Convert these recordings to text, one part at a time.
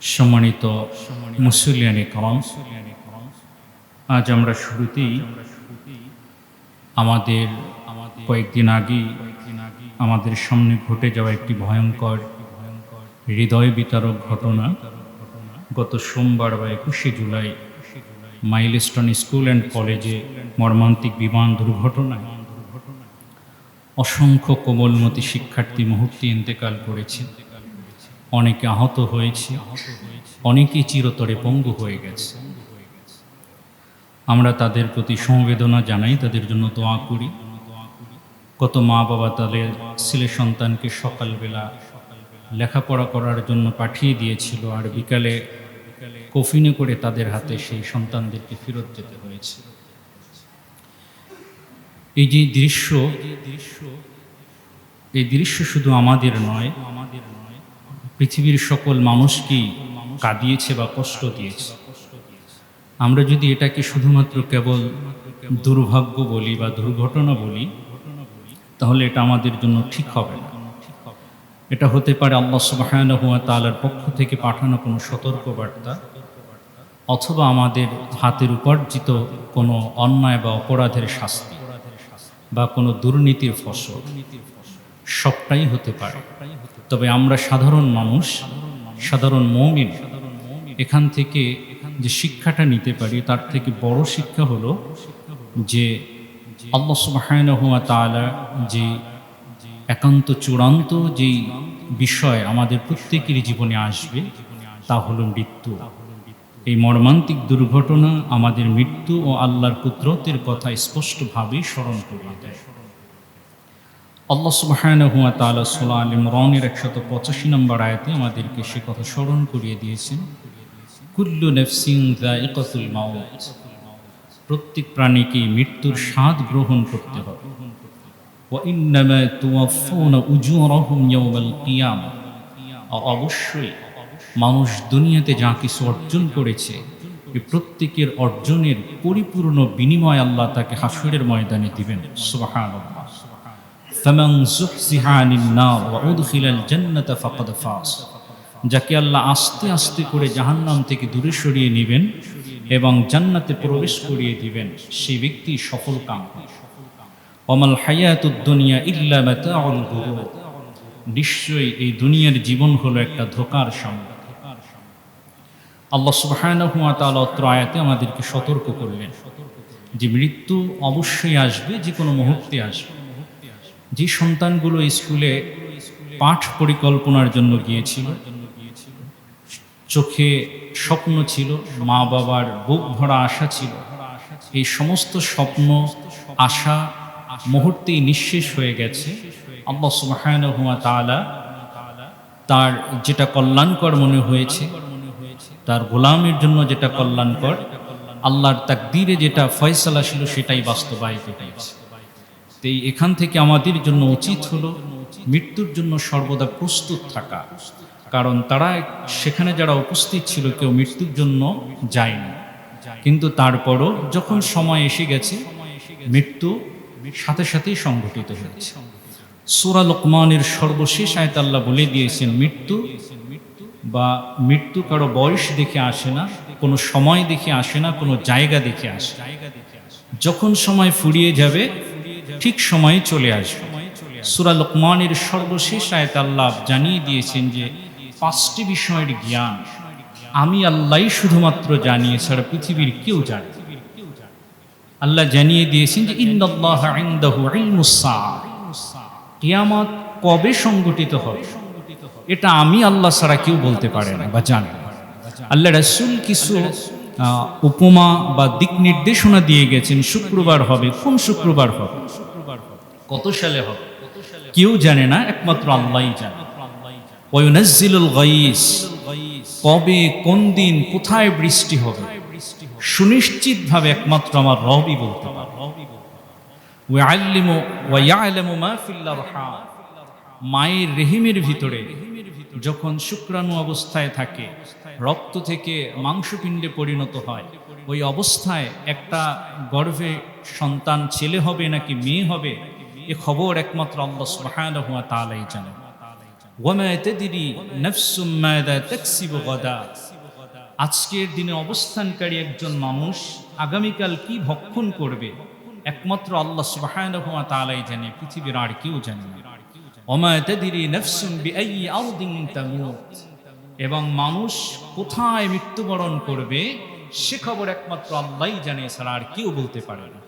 সম্মানিত মুসলিয়ানি করম। আজ আমরা শুরুতেই আমাদের কয়েকদিন আগেই আমাদের সামনে ঘটে যাওয়া একটি ভয়ঙ্কর হৃদয় বিতারক ঘটনা। গত সোমবার বা একুশে জুলাই মাইলস্টোন স্কুল অ্যান্ড কলেজে মর্মান্তিক বিমান দুর্ঘটনায় অসংখ্য কোমলমতি শিক্ষার্থী মুহূর্তে ইন্তেকাল করেছে। অনেকে আহত হয়েছে। অনেকেই চিরতরে পঙ্গু হয়ে গেছে। আমরা তাদের প্রতি সমবেদনা জানাই, তাদের জন্য দোয়া করি। কত মা বাবা তাদের ছেলে সন্তানকে সকালবেলা লেখাপড়া করার জন্য পাঠিয়ে দিয়েছিল আর বিকালে কফিনে করে তাদের হাতে সেই সন্তানদেরকে ফেরত যেতে হয়েছে। এই যে দৃশ্য, এই দৃশ্য শুধু আমাদের নয় আমাদের নয় পৃথিবীর সকল মানুষকেই কাঁদিয়েছে বা কষ্ট দিয়েছে। আমরা যদি এটাকে শুধুমাত্র কেবল দুর্ভাগ্য বলি বা দুর্ঘটনা বলি, তাহলে এটা আমাদের জন্য ঠিক হবে না। এটা হতে পারে আল্লাহ সুবাহান হুয়া তালার পক্ষ থেকে পাঠানো কোনো সতর্কবার্তা অথবা আমাদের হাতের উপার্জিত কোনো অন্যায় বা অপরাধের শাস্তি বা কোনো দুর্নীতির ফসল। সবটাই হতে পারে। তবে আমরা সাধারণ মানুষ, সাধারণ মৌমিন। এখান থেকে যে শিক্ষাটা নিতে পারি, তার থেকে বড় শিক্ষা হলো যে আল্লাহ সুবাহানুয়া তালা যে একান্ত চূড়ান্ত যেই বিষয় আমাদের প্রত্যেকেরই জীবনে আসবে, তা হলো মৃত্যু। এই মর্মান্তিক দুর্ঘটনা আমাদের মৃত্যু ও আল্লাহর কুদরতের কথা স্পষ্টভাবে স্মরণ করিয়ে দেয়। আল্লাহ সুবাহান হুয়া তালা সোলা আল ইমরানের একশত পঁচাশি নম্বর আয়াতে আমাদেরকে সে কথা স্মরণ করিয়ে দিয়েছেন কুল্লু নেফসিং দায়িকাতুল মাউত প্রত্যেক প্রাণীকে মৃত্যুর স্বাদ গ্রহণ করতে হবে وإنما توفون أجورهم يوم القيامة অবশ্যই মানুষ দুনিয়াতে যা কিছু অর্জন করেছে এই প্রত্যেকের অর্জনের পরিপূর্ণ বিনিময় আল্লাহ তাকে হাসুরের ময়দানে দিবেন সুবহানাল্লাহ ফামান যুহজিহা আনিন নার ওয়া উদখিলাল জান্নাতা ফাকাদ ফাজ যাকে আল্লাহ আস্তে আস্তে করে জাহান্নাম থেকে দূরে সরিয়ে নেবেন এবং জান্নাতে প্রবেশ করিয়ে দিবেন, সেই ব্যক্তি সফল কাম। অমাল হায়াতুদ দুনিয়া ইল্লা মাতাউল গুরুর। নিশ্চয়ই এই দুনিয়ার জীবন হলো একটা ধোকার সঙ্গ আল্লাহ সুবহানাহু ওয়া তাআলা অত্র আয়াতে আমাদেরকে সতর্ক করলেন যে মৃত্যু অবশ্যই আসবে যে কোনো মুহূর্তে আসবে। যে সন্তানগুলো স্কুলে পাঠ পরিকল্পনার জন্য গিয়েছিল, চোখে স্বপ্ন ছিল, মা বাবার বুক ভরা আশা ছিল। এই সমস্ত স্বপ্ন, আশা মুহূর্তেই নিঃশেষ হয়ে গেছে। আল্লাহ সুবহানাহু ওয়া তাআলা তার যেটা কল্যাণকর মনে হয়েছে, তার গোলামের জন্য যেটা কল্যাণকর, আল্লাহর তাকদীরে যেটা ফয়সালা ছিল সেটাই বাস্তবায়িত হয়েছে। তো এই এখান থেকে আমাদের জন্য উচিত হলো মৃত্যুর জন্য সর্বদা প্রস্তুত থাকা। কারণ তারা সেখানে যারা উপস্থিত ছিল কেউ মৃত্যুর জন্য যায়নি। কিন্তু তারপরও যখন সময় এসে গেছে, মৃত্যু সাথে সাথেই সংঘটিত হয়েছে। সুরা লোকমানের সর্বশেষ আয়ত আল্লাহ বলে দিয়েছেন, মৃত্যু বা মৃত্যু কারও বয়স দেখে আসে না, কোনো সময় দেখে আসে না, কোনো জায়গা দেখে আসে যখন সময় ফুরিয়ে যাবে ঠিক সময়ে চলে আসবে। সুরা লোকমানের সর্বশেষ আয়ত আল্লাহ জানিয়ে দিয়েছেন যে, পাঁচটি বিষয়ের জ্ঞান আমি আল্লাহ শুধুমাত্র জানি এছাড়া পৃথিবীর কেউ জানে আল্লাহ জানিয়ে দিয়েছেন যে কিয়ামত কবে সংগঠিত হবে, এটা আমি আল্লাহ ছাড়া কেউ বলতে পারে না বা জানে আল্লাহ রাসূল কিছু উপমা বা দিক নির্দেশনা দিয়ে গেছেন, শুক্রবার হবে, কোন শুক্রবার হবে? কত সালে হবে? কেউ জানে না, একমাত্র আল্লাহই জানে। ওয়ুনাজ্জিলুল গাইস, কবে, কোন দিন, কোথায় বৃষ্টি হবে? সুনিশ্চিতভাবে একমাত্র আমার রবই বলতে পারে। মায়ের রেহিমের ভিতরে যখন শুক্রাণু অবস্থায় থাকে, রক্ত থেকে মাংসপিণ্ডে পরিণত হয়, ওই অবস্থায় একটা গর্ভে সন্তান ছেলে হবে নাকি মেয়ে হবে এ খবর একমাত্র আল্লাহ সুবহানাহু ওয়া তাআলাই জানেন ওয়ামা তাদরি নাফসুম মাযা তাকসিবু গাদা। আজকের দিনে অবস্থানকারী একজন মানুষ আগামীকাল কি ভক্ষণ করবে, একমাত্র আল্লাহ সুবহানাহু ওয়া তাআলাই জানে, পৃথিবীর আর কেউ জানে না। ওমা তাদরি নাফসুম বিআই আরদিন তামুত। এবং মানুষ কোথায় মৃত্যুবরণ করবে, সে খবর একমাত্র আল্লাহই জানে ছাড়া আর কেউ বলতে পারে না।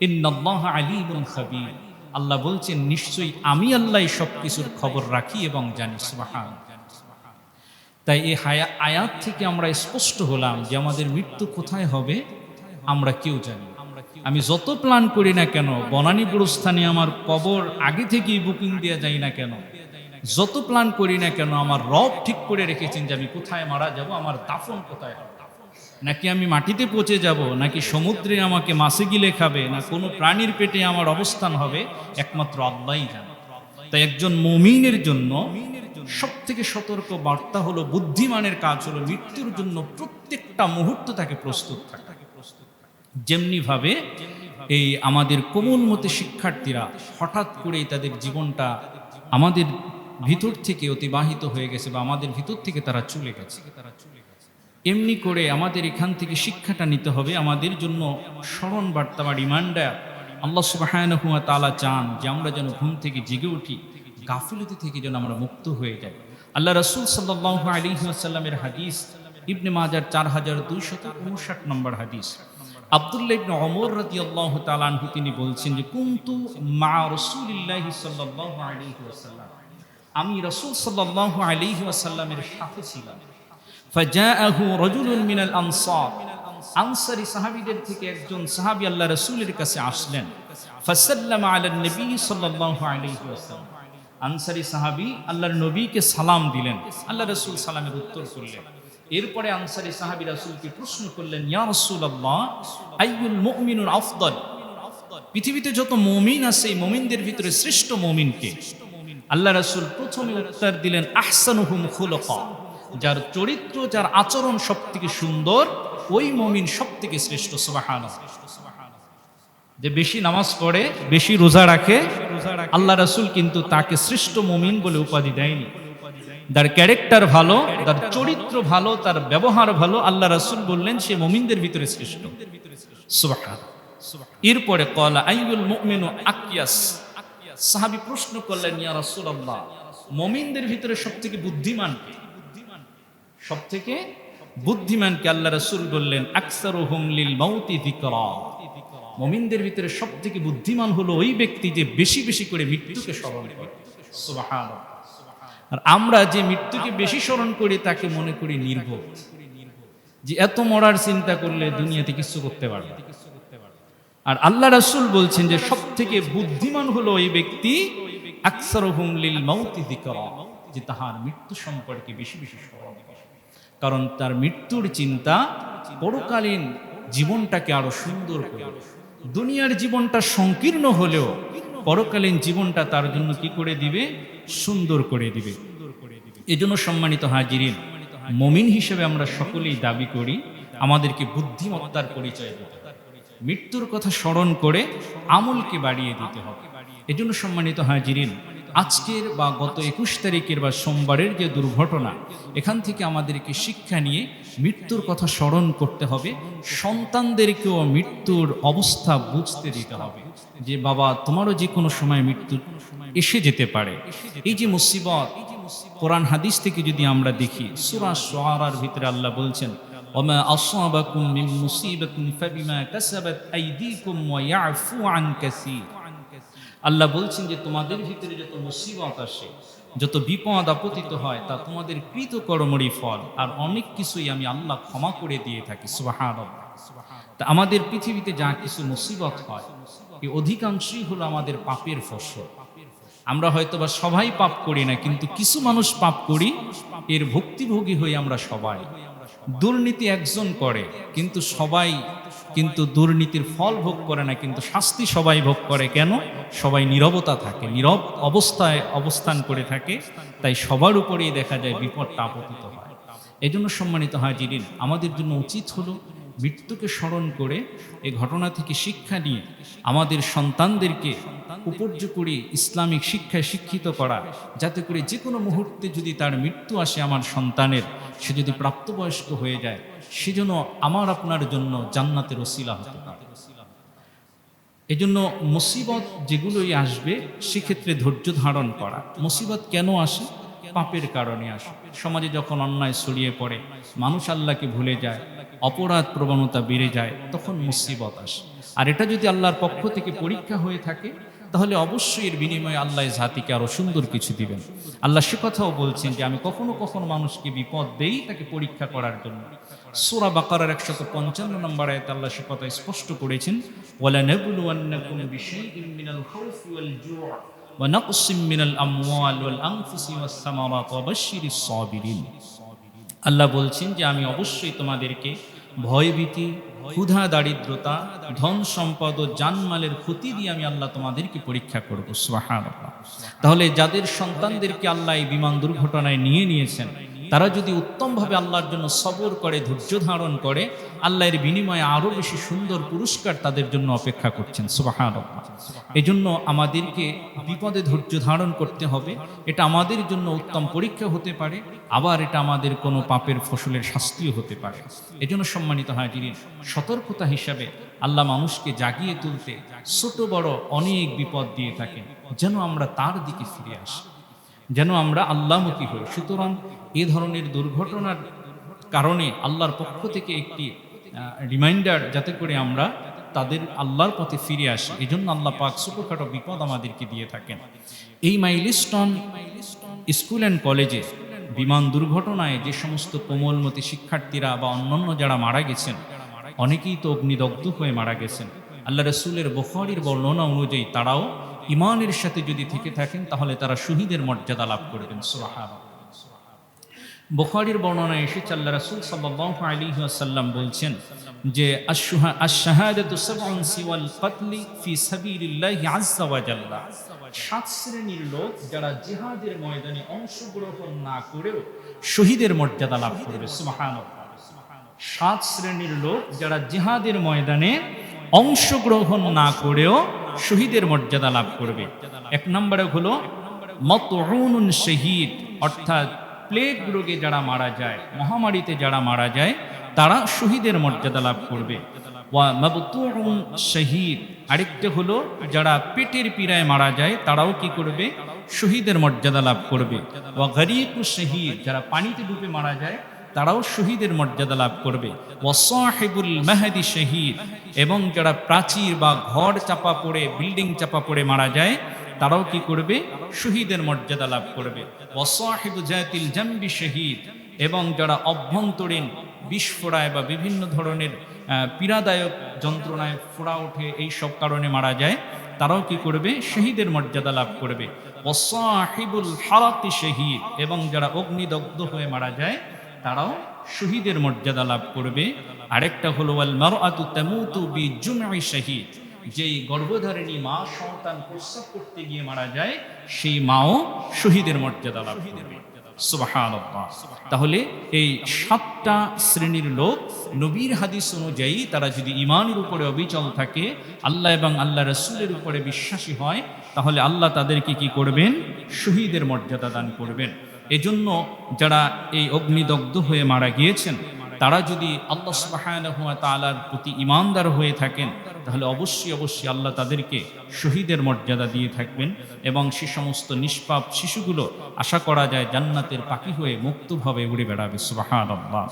ইন্নাল্লাহ আলিমুন খাবীর। আল্লাহ বলছেন, নিশ্চয়ই আমি আল্লাহ সব কিছুর খবর রাখি এবং জানি। সুবহান। তাই এই হায়া, আয়াত থেকে আমরা স্পষ্ট হলাম যে আমাদের মৃত্যু কোথায় হবে, আমরা কেউ জানি। আমি যত প্ল্যান করি না কেন, বনানী স্থানে আমার কবর আগে থেকেই বুকিং দেওয়া যায় না কেন? যত প্ল্যান করি না কেন, আমার রব ঠিক করে রেখেছেন যে আমি কোথায় মারা যাব, আমার দাফন কোথায় হবে? নাকি আমি মাটিতে পচে যাব, নাকি সমুদ্রে আমাকে মাসে গিলে খাবে না কোনো প্রাণীর পেটে আমার অবস্থান হবে? একমাত্র আল্লাহই জানে। তাই একজন মমিনের জন্য সব থেকে সতর্ক বার্তা হলো, বুদ্ধিমানের কাজ হলো মৃত্যুর জন্য প্রত্যেকটা মুহূর্ত তাকে প্রস্তুত থাকা। যেমনি ভাবে এই আমাদের কোমল মতে শিক্ষার্থীরা হঠাৎ করেই তাদের জীবনটা আমাদের ভিতর থেকে অতিবাহিত হয়ে গেছে বা আমাদের ভিতর থেকে তারা চলে গেছে। এমনি করে আমাদের এখান থেকে শিক্ষাটা নিতে হবে। আমাদের জন্য স্মরণ বার্তা বা রিমান্ডার আল্লাহ সুবাহায়ন হুয়া তালা চান যে আমরা যেন ঘুম থেকে জেগে উঠি, গাফিলতি থেকে যেন আমরা মুক্ত হয়ে যাই। আল্লাহ রসুল সাল্লাহ আলী সাল্লামের হাদিস, ইবনে মাজার চার হাজার দুইশত উনষাট নম্বর হাদিস। আবদুল্লাহ ইবনে অমর রাদিয়াল্লাহু তাআলা আনহু তিনি বলছেন যে, কুনতু মা রাসূলিল্লাহি সাল্লাল্লাহু আলাইহি ওয়াসাল্লাম। আমি রাসূল সাল্লাল্লাহু আলাইহি ওয়াসাল্লামের সাথে ছিলাম। ফাজাআহু রাজুলুন মিনাল আনসার। আনসারী সাহাবীদের থেকে একজন সাহাবী আল্লাহ রাসূলের কাছে আসলেন। ফাসাল্লামা আলা নবী সাল্লাল্লাহু আলাইহি ওয়াসাল্লাম। আনসারী সাহাবী আল্লাহর নবীকে সালাম দিলেন। আল্লাহ রাসূল সালামের উত্তর করলেন। এরপরে আনসারী সাহাবী রাসূলকে প্রশ্ন করলেন, ইয়া রাসূলুল্লাহ, আইয়ুল মুমিনুল আফদল? পৃথিবীতে যত মুমিন আছে, এই মুমিনদের ভিতরে শ্রেষ্ঠ মুমিন কে আল্লাহ রাসূল প্রথমে উত্তর দিলেন, আহসানুহুম খুলুকা। যার চরিত্র, যার আচরণ সব থেকে সুন্দর, ওই মমিন সব থেকে শ্রেষ্ঠ, সুবহানাল্লাহ। যে বেশি নামাজ পড়ে, বেশি রোজা রাখে, আল্লাহ রাসূল কিন্তু তাকে শ্রেষ্ঠ মমিন বলে উপাধি দেয়নি। তার ক্যারেক্টার ভালো তার চরিত্র ভালো, তার ব্যবহার ভালো, আল্লাহ রাসূল বললেন, সে মমিনদের ভিতরে শ্রেষ্ঠ। সুবহান এরপরে কলা মুমিনু আকিয়াস। সাহাবী প্রশ্ন করলেন, ইয়া রাসূলুল্লাহ, মুমিনদের ভিতরে সবথেকে বুদ্ধিমান কে? সবথেকে বুদ্ধিমানকে আল্লাহ রাসূল বললেন, আকসারুহুম লিল মাউতি যিকরা। মুমিনদের ভিতরে সবথেকে বুদ্ধিমান হলো ওই ব্যক্তি যে বেশি বেশি করে মৃত্যুকে স্মরণ করে। আর আমরা যে মৃত্যুকে বেশি স্মরণ করি, তাকে মনে করি নির্ভর যে এত মরার চিন্তা করলে দুনিয়াতে কিছু করতে পারবে আর আল্লাহ রাসুল বলছেন যে সব থেকে বুদ্ধিমান হলো ওই ব্যক্তি, আকসারহুম লিল মাউতি যিকরা। যে তাহার মৃত্যু সম্পর্কে বেশি বেশি স্মরণ কারণ তার মৃত্যুর চিন্তা পরকালীন জীবনটাকে আরও সুন্দর করে। দুনিয়ার জীবনটা সংকীর্ণ হলেও পরকালীন জীবনটা তার জন্য কি করে দিবে? সুন্দর করে দিবে। এজন্য সম্মানিত হাজিরিন, মমিন হিসেবে আমরা সকলেই দাবি করি, আমাদেরকে বুদ্ধিমত্তার পরিচয় দিতে মৃত্যুর কথা স্মরণ করে আমলকে বাড়িয়ে দিতে হবে। এজন্য সম্মানিত হাজিরিন আজকের বা গত একুশ তারিখের বা সোমবারের যে দুর্ঘটনা এখান থেকে আমাদেরকে শিক্ষা নিয়ে মৃত্যুর কথা স্মরণ করতে হবে সন্তানদেরকেও মৃত্যুর অবস্থা বুঝতে দিতে হবে যে বাবা তোমারও যে কোনো সময় মৃত্যু এসে যেতে পারে এই যে মুসিবত কোরআন হাদিস থেকে যদি আমরা দেখি সুরা সোয়ারার ভিতরে আল্লাহ বলছেন وما أصابكم من مصيبة فبما كسبت أيديكم ويعفو عن كثير আল্লাহ বলছেন যে তোমাদের ভিতরে যত মুসিবত আসে, যত বিপদ আপতিত হয়, তা তোমাদের কৃত কর্মরই ফল। আর অনেক কিছুই আমি আল্লাহ ক্ষমা করে দিয়ে থাকি সুবাহান তা আমাদের পৃথিবীতে যা কিছু মুসিবত হয় এই অধিকাংশই হলো আমাদের পাপের ফসল। আমরা হয়তো বা সবাই পাপ করি না, কিন্তু কিছু মানুষ পাপ করি, এর ভুক্তিভোগী হই আমরা সবাই। দুর্নীতি একজন করে, কিন্তু সবাই কিন্তু দুর্নীতির ফল ভোগ করে না, কিন্তু শাস্তি সবাই ভোগ করে। কেন? সবাই নীরবতা থাকে, নীরব অবস্থায় অবস্থান করে থাকে, তাই সবার উপরেই দেখা যায় বিপদটা আপতিত হয়। এই জন্য সম্মানিত হাজিরিন, আমাদের জন্য উচিত হলো মৃত্যুকে স্মরণ করে এই ঘটনা থেকে শিক্ষা নিয়ে আমাদের সন্তানদেরকে উপর্য করে ইসলামিক শিক্ষায় শিক্ষিত করা, যাতে করে যে কোনো মুহূর্তে যদি তার মৃত্যু আসে আমার সন্তানের, সে যদি প্রাপ্তবয়স্ক হয়ে যায় সেজন্য আমার আপনার জন্য জান্নাতের ওসিলা হতে পারে এজন্য মুসিবত যেগুলোই আসবে, সেক্ষেত্রে ধৈর্য ধারণ করা। মুসিবত কেন আসে? পাপের কারণে আসে। সমাজে যখন অন্যায় ছড়িয়ে পড়ে, মানুষ আল্লাহকে ভুলে যায়, অপরাধ প্রবণতা বেড়ে যায়, তখন মুসিবত আসে। আর এটা যদি আল্লাহর পক্ষ থেকে পরীক্ষা হয়ে থাকে তাহলে অবশ্যই এর বিনিময়ে আল্লাহ জাতিকে আরও সুন্দর কিছু দিবেন। আল্লাহ সে কথাও বলছেন যে, আমি কখনো কখনো মানুষকে বিপদ দেই তাকে পরীক্ষা করার জন্য। সোরা বাকারার একশত পঞ্চান্ন নম্বর আয়াতে আল্লাহ সে কথা স্পষ্ট করেছেন আল্লাহ বলছেন যে, আমি অবশ্যই তোমাদেরকে ভয়ভীতি ক্ষুধা, দারিদ্রতা, ধন সম্পদ ও জানমালের ক্ষতি দিয়ে আমি আল্লাহ তোমাদেরকে পরীক্ষা করব। সুবাহান তাহলে যাদের সন্তানদেরকে আল্লাহ এই বিমান দুর্ঘটনায় নিয়ে নিয়েছেন তারা যদি উত্তমভাবে আল্লাহর জন্য সবর করে, ধৈর্য ধারণ করে, আল্লাহর বিনিময়ে আরও বেশি সুন্দর পুরস্কার তাদের জন্য অপেক্ষা করছেন। সুবাহান এই জন্য আমাদেরকে বিপদে ধৈর্য ধারণ করতে হবে। এটা আমাদের জন্য উত্তম পরীক্ষা হতে পারে। আবার এটা আমাদের কোনো পাপের ফসলের শাস্তিও হতে পারে। এজন্য সম্মানিত হাজিরিন, সতর্কতা হিসাবে আল্লাহ মানুষকে জাগিয়ে তুলতে ছোট বড় অনেক বিপদ দিয়ে থাকেন, যেন আমরা তার দিকে ফিরে আসি। যেন আমরা আল্লাহমুখী হই। সুতরাং এ ধরনের দুর্ঘটনার কারণে আল্লাহর পক্ষ থেকে একটি রিমাইন্ডার যাতে করে আমরা তাদের আল্লাহর পথে ফিরে আসি। এই জন্য আল্লাহ পাক ছোটোখাটো বিপদ আমাদেরকে দিয়ে থাকেন। এই মাইলিস্টন স্কুল অ্যান্ড কলেজে বিমান দুর্ঘটনায় যে সমস্ত কোমলমতি শিক্ষার্থীরা বা অন্যান্য যারা মারা গেছেন, অনেকেই তো অগ্নিদগ্ধ হয়ে মারা গেছেন। আল্লাহ রসুলের বখারির বর্ণনা অনুযায়ী তারাও ইমানের সাথে যদি থেকে থাকেন, তাহলে তারা শহীদের মর্যাদা লাভ করবেন। সুরাহান বখারির বর্ণনায় এসে আল্লাহ রসুল সাল্লাহ আলী আসাল্লাম বলছেন যে সাত শ্রেণির লোক যারা জিহাদের ময়দানে অংশগ্রহণ না করেও শহীদের মর্যাদা লাভ করবে। সুবহানাল্লাহ। সাত শ্রেণির লোক যারা জিহাদের ময়দানে অংশগ্রহণ না করেও শহীদের মর্যাদা লাভ করবে। এক নম্বরে হলো, মতউনুন শহীদ, অর্থাৎ প্লেগ রোগে যারা মারা যায়, মহামারীতে যারা মারা যায়, তারা শহীদের মর্যাদা লাভ করবে। শহীদ, আরেকটা হলো, যারা পেটের পীড়ায় মারা যায়, তারাও কি করবে? শহীদের মর্যাদা লাভ করবে। ওয়া গরিব শহীদ, যারা পানিতে ডুবে মারা যায় তারাও শহীদের মর্যাদা লাভ করবে। ওয়াসাহিবুল মেহেদি শহীদ। এবং যারা প্রাচীর বা ঘর চাপা পড়ে, বিল্ডিং চাপা পড়ে মারা যায়, তারাও কি করবে? শহীদের মর্যাদা লাভ করবে। ওয়াসাহিবু জাতিল জাম্বি শহীদ। এবং যারা অভ্যন্তরীণ বিস্ফোরায় বা বিভিন্ন ধরনের পীড়াদায়ক যন্ত্রণায় ফোড়া ওঠে, এই সব কারণে মারা যায়, তারাও কি করবে? শহীদের মর্যাদা লাভ করবে। ওসাহিবুল হারাতি শহীদ। এবং যারা অগ্নিদগ্ধ হয়ে মারা যায় তারাও শহীদের মর্যাদা লাভ করবে। আরেকটা হলো আল মারআতু তামুতু বি জুমঈ শহীদ। যেই গর্ভধারিণী মা সন্তান প্রসব করতে গিয়ে মারা যায়, সেই মাও শহীদের মর্যাদা লাভ করবে। তাহলে এই সাতটা শ্রেণির লোক নবীর হাদিস অনুযায়ী তারা যদি ইমানের উপরে অবিচল থাকে, আল্লাহ এবং আল্লাহ রসুলের উপরে বিশ্বাসী হয়, তাহলে আল্লাহ তাদেরকে কি করবেন? শহীদের মর্যাদা দান করবেন। এজন্য যারা এই অগ্নিদগ্ধ হয়ে মারা গিয়েছেন, তারা যদি আল্লাহ সুবাহানহুয়া তালার প্রতি ইমানদার হয়ে থাকেন, তাহলে অবশ্যই অবশ্যই আল্লাহ তাদেরকে শহীদের মর্যাদা দিয়ে থাকবেন এবং সে সমস্ত নিষ্পাপ শিশুগুলো আশা করা যায় জান্নাতের পাখি হয়ে মুক্তভাবে উড়ে বেড়াবে সুবাহান আল্লাহ